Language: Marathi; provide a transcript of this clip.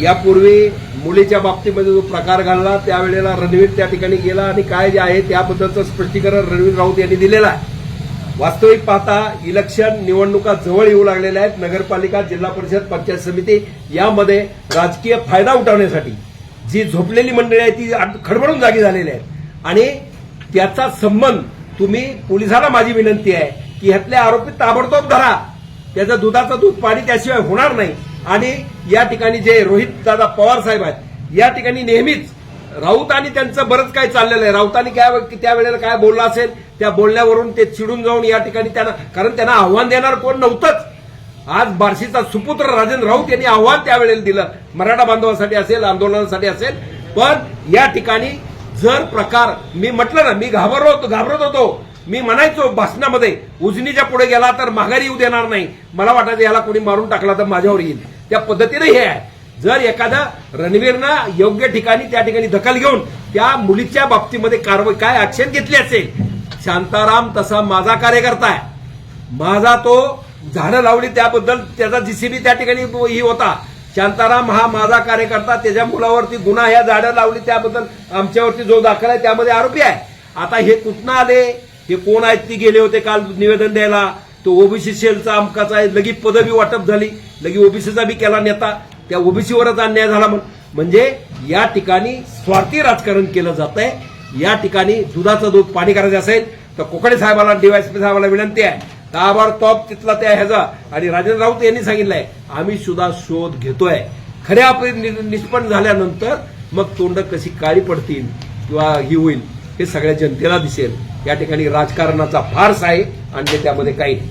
यापूर्वी मुलीच्या बाबतीमध्ये जो प्रकार घडला त्यावेळेला रणवीर त्या ठिकाणी गेला आणि काय जे आहे त्याबद्दलचं स्पष्टीकरण रणवीर राऊत यांनी दिलेलं आहे. वास्तविक पाहता इलेक्शन निवडणुका जवळ येऊ लागलेल्या आहेत. नगरपालिका जिल्हा परिषद पंचायत समिती यामध्ये राजकीय फायदा उठवण्यासाठी जी झोपलेली मंडळी आहे ती खडबडून जागी झालेली आहेत. आणि त्याचा संबंध तुम्ही पोलिसांना माझी विनंती आहे की ह्यातले आरोपी ताबडतोब धरा. त्याचं दुधाचं दूध पाणी त्याशिवाय होणार नाही. आणि या ठिकाणी जे रोहित दादा पवार साहेब आहेत या ठिकाणी नेहमीच राऊत आणि त्यांचं बरंच काय चाललेलं आहे. राऊतांनी काय त्यावेळेला काय बोललं असेल त्या बोलण्यावरून ते चिडून जाऊन या ठिकाणी त्यांना कारण त्यांना आव्हान देणार कोण नव्हतंच. आज बार्शीचा सुपुत्र राजन राऊत यांनी आव्हान त्यावेळेला दिलं. मराठा बांधवासाठी असेल आंदोलनासाठी असेल. पण या ठिकाणी जर प्रकार मी म्हटलं ना मी घाबरलो होतो घाबरत होतो. मी म्हणायचो भाषणामध्ये उजनीच्या पुढे गेला तर माघारी येऊ देणार नाही. मला वाटायचं याला कोणी मारून टाकला तर माझ्यावर येईल. त्या पद्धतीने हे आहे. जर एखादा रणवीरनं योग्य ठिकाणी त्या ठिकाणी दखल घेऊन त्या मुलीच्या बाबतीमध्ये कारवाई काय ऍक्शन घेतली असेल? शांताराम तसा माझा कार्यकर्ता आहे. माझा तो झाडं लावली त्याबद्दल त्याचा जीसीबी त्या ठिकाणी ही होता. शांताराम हा माझा कार्यकर्ता त्याच्या मुलावरती गुन्हा ह्या झाडं लावली त्याबद्दल आमच्यावरती जो दाखल आहे त्यामध्ये आरोपी आहे. आता हे कुठनं आले? हे कोण आहेत ती गेले होते काल निवेदन द्यायला? तो ओबीसी सेलचा अमकाचा आहे. लगी पदवी वाटप झाली. लगी ओबीसीचा बी केला नेता. त्या ओबीसीवरच अन्याय झाला म्हणजे या ठिकाणी स्वार्थी राजकारण केलं जात आहे या ठिकाणी दुधाचं दूध पाणी करायचं असेल तर कोकडे साहेबाला डीवायसपी साहेबाला विनंती आहे. ताबडतोब तिथला त्या ह्याचा. आणि राजेंद्र राऊत यांनी सांगितलंय आम्ही सुद्धा शोध घेतोय. खऱ्या आपली नि- निष्पन्न झाल्यानंतर मग तोंड कशी काळी पडतील किंवा ही होईल? हे सगळ्या जनतेला दिसेल. या ठिकाणी राजकारणाचा फार्स आहे आणि ते त्यामध्ये काही नाही.